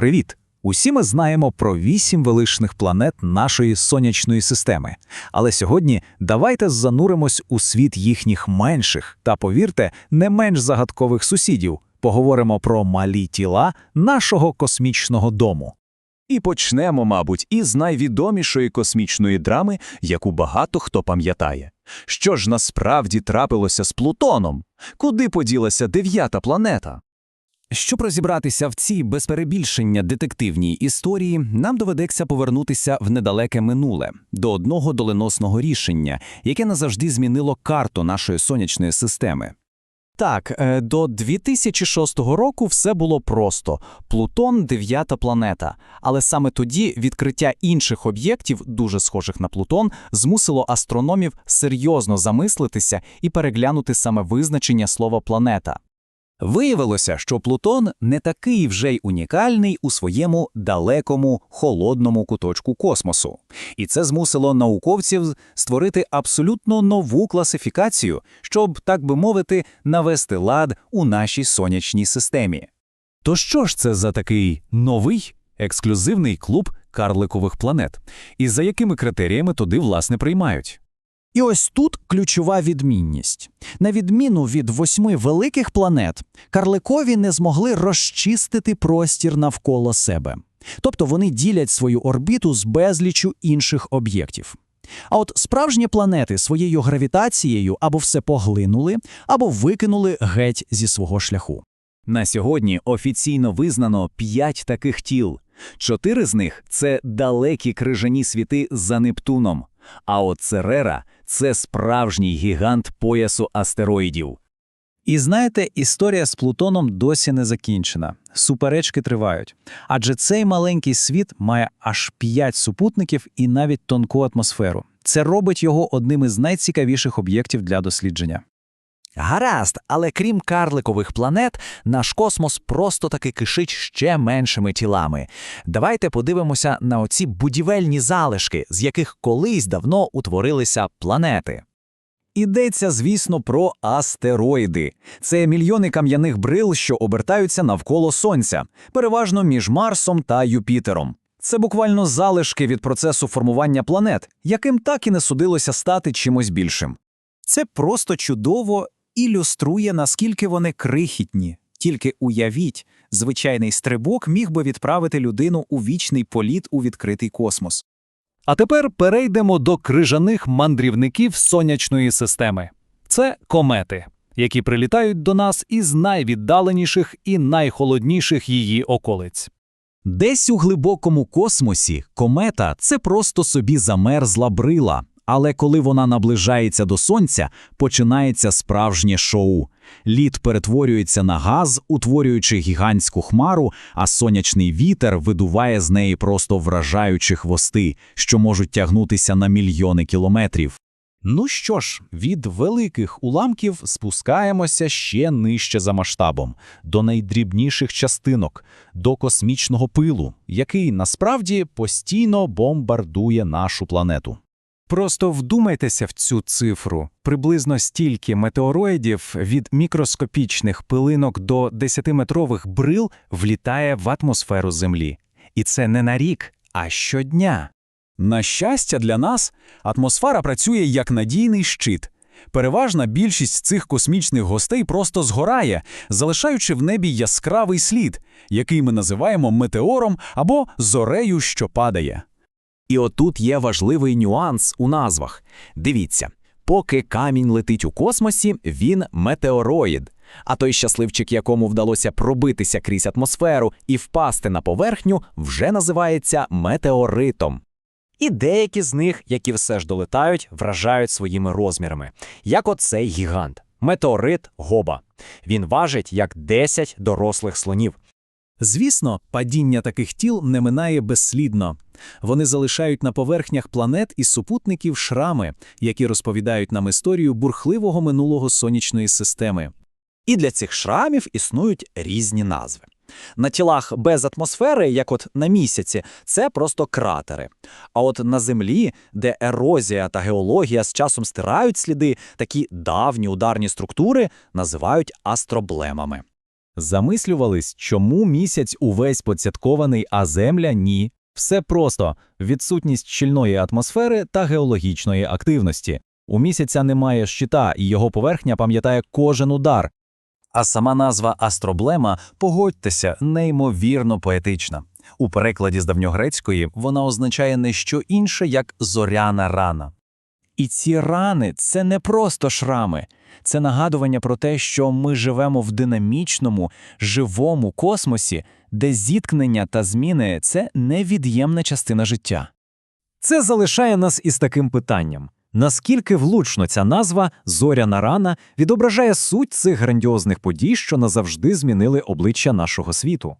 Привіт! Усі ми знаємо про вісім величних планет нашої сонячної системи. Але сьогодні давайте зануримось у світ їхніх менших та, повірте, не менш загадкових сусідів. Поговоримо про малі тіла нашого космічного дому. І почнемо, мабуть, із найвідомішої космічної драми, яку багато хто пам'ятає. Що ж насправді трапилося з Плутоном? Куди поділася дев'ята планета? Щоб розібратися в цій без перебільшення детективній історії, нам доведеться повернутися в недалеке минуле до одного доленосного рішення, яке назавжди змінило карту нашої сонячної системи. Так, е, до 2006 року все було просто: Плутон дев'ята планета. Але саме тоді відкриття інших об'єктів, дуже схожих на Плутон, змусило астрономів серйозно замислитися і переглянути саме визначення слова планета. Виявилося, що Плутон не такий вже й унікальний у своєму далекому холодному куточку космосу. І це змусило науковців створити абсолютно нову класифікацію, щоб, так би мовити, навести лад у нашій сонячній системі. То що ж це за такий новий ексклюзивний клуб карликових планет? І за якими критеріями туди власне приймають? І ось тут ключова відмінність. На відміну від восьми великих планет, карликові не змогли розчистити простір навколо себе. Тобто вони ділять свою орбіту з безлічю інших об'єктів. А от справжні планети своєю гравітацією або все поглинули, або викинули геть зі свого шляху. На сьогодні офіційно визнано п'ять таких тіл. Чотири з них це далекі крижані світи за Нептуном. А от Церера – це справжній гігант поясу астероїдів. І знаєте, історія з Плутоном досі не закінчена. Суперечки тривають. Адже цей маленький світ має аж п'ять супутників і навіть тонку атмосферу. Це робить його одним із найцікавіших об'єктів для дослідження. Гаразд, але крім карликових планет, наш космос просто таки кишить ще меншими тілами. Давайте подивимося на оці будівельні залишки, з яких колись давно утворилися планети. Ідеться, звісно, про астероїди. Це мільйони кам'яних брил, що обертаються навколо Сонця, переважно між Марсом та Юпітером. Це буквально залишки від процесу формування планет, яким так і не судилося стати чимось більшим. Це просто чудово ілюструє, наскільки вони крихітні. Тільки уявіть, звичайний стрибок міг би відправити людину у вічний політ у відкритий космос. А тепер перейдемо до крижаних мандрівників сонячної системи. Це комети, які прилітають до нас із найвіддаленіших і найхолодніших її околиць. Десь у глибокому космосі комета це просто собі замерзла брила. Але коли вона наближається до сонця, починається справжнє шоу. Лід перетворюється на газ, утворюючи гігантську хмару, а сонячний вітер видуває з неї просто вражаючі хвости, що можуть тягнутися на мільйони кілометрів. Ну що ж, від великих уламків спускаємося ще нижче за масштабом, до найдрібніших частинок, до космічного пилу, який насправді постійно бомбардує нашу планету. Просто вдумайтеся в цю цифру. Приблизно стільки метеороїдів від мікроскопічних пилинок до 10-метрових брил влітає в атмосферу Землі. І це не на рік, а щодня. На щастя, для нас атмосфера працює як надійний щит. Переважна більшість цих космічних гостей просто згорає, залишаючи в небі яскравий слід, який ми називаємо метеором або зорею, що падає. І отут є важливий нюанс у назвах. Дивіться, поки камінь летить у космосі, він метеороїд. А той щасливчик, якому вдалося пробитися крізь атмосферу і впасти на поверхню, вже називається метеоритом. І деякі з них, які все ж долетають, вражають своїми розмірами, як оцей гігант метеорит Гоба. Він важить як 10 дорослих слонів. Звісно, падіння таких тіл не минає безслідно. Вони залишають на поверхнях планет і супутників шрами, які розповідають нам історію бурхливого минулого сонячної системи. І для цих шрамів існують різні назви. На тілах без атмосфери, як от на місяці, це просто кратери. А от на землі, де ерозія та геологія з часом стирають сліди, такі давні ударні структури називають астроблемами. Замислювались, чому місяць увесь поцяткований, а Земля – ні. Все просто – відсутність щільної атмосфери та геологічної активності. У місяця немає щита, і його поверхня пам'ятає кожен удар. А сама назва астроблема, погодьтеся, неймовірно поетична. У перекладі з давньогрецької вона означає не що інше, як зоряна рана. І ці рани це не просто шрами, це нагадування про те, що ми живемо в динамічному, живому космосі, де зіткнення та зміни це невід'ємна частина життя. Це залишає нас із таким питанням. Наскільки влучно ця назва «Зоряна рана» відображає суть цих грандіозних подій, що назавжди змінили обличчя нашого світу?